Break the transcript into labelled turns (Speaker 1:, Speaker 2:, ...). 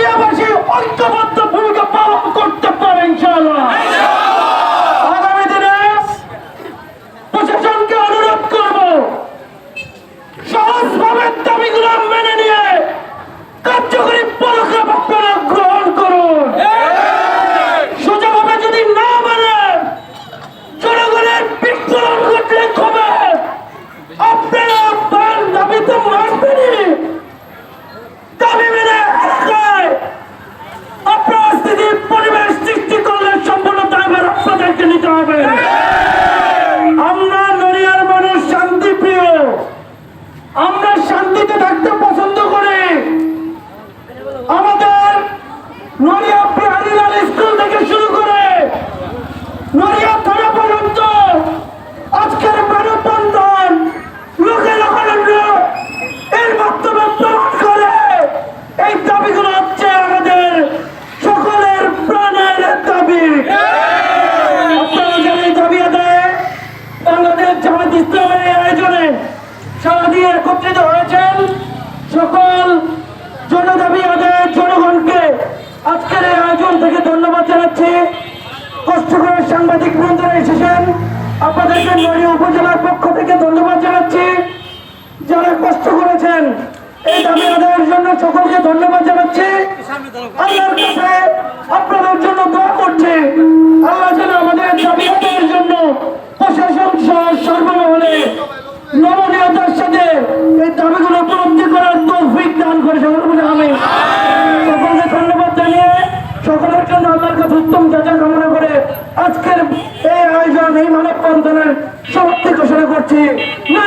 Speaker 1: নড়িয়াবাসী ঐক্যবদ্ধ ভূমিকা পালন করতে পারে ইনশাআল্লাহ। আগামী দিনে প্রশাসনকে অনুরোধ করব, সহজভাবে দাবিগুলো মেনে নিয়ে আমরা শান্তিতে থাকতে পছন্দ করি আমাদের নড়িয়া বিহারিলাল স্কুল থেকে শুরু করে নড়িয়া থানা পর্যন্ত আজকের মানববন্ধন লোকে লোকারণ্য এর মাধ্যমে প্রমাণ করে এই দাবিগুলো হচ্ছে আমাদের সকলের প্রাণের দাবি আপনারা যারা এই দাবি আদায় বাংলাদেশ জামাত ইসলামের এই আয়োজনে সারা দিয়ে একত্রিত হয়েছেন সকল জনদাবি আদায়ের জনগণকে। আজকের এই আয়োজন থেকে ধন্যবাদ জানাচ্ছি। কষ্ট করে সাংবাদিক বন্ধুরা এসেছেন। আপনাদেরকে নড়িয়া উপজেলার পক্ষ থেকে ধন্যবাদ জানাচ্ছি। যারা কষ্ট করেছেন, এই দাবি আদায়ের জন্য সকলকে ধন্যবাদ জানাচ্ছি। আল্লাহর কাছে আপনাদের জন্য দোয়া করছি। আল্লাহ যেন আমাদের দাবি আদায়ের জন্য প্রশাসন সহ সর্বমহলে এই দাবিগুলো উপলব্ধি করার তৌফিক দান করে বলে আমি সকলকে ধন্যবাদ জানিয়ে সকলের জন্য আল্লাহর কাছে উত্তম যাচা কামনা করে আজকের এই আয়োজন, এই মানব বন্ধনের সমাপ্তি ঘোষণা করছি। না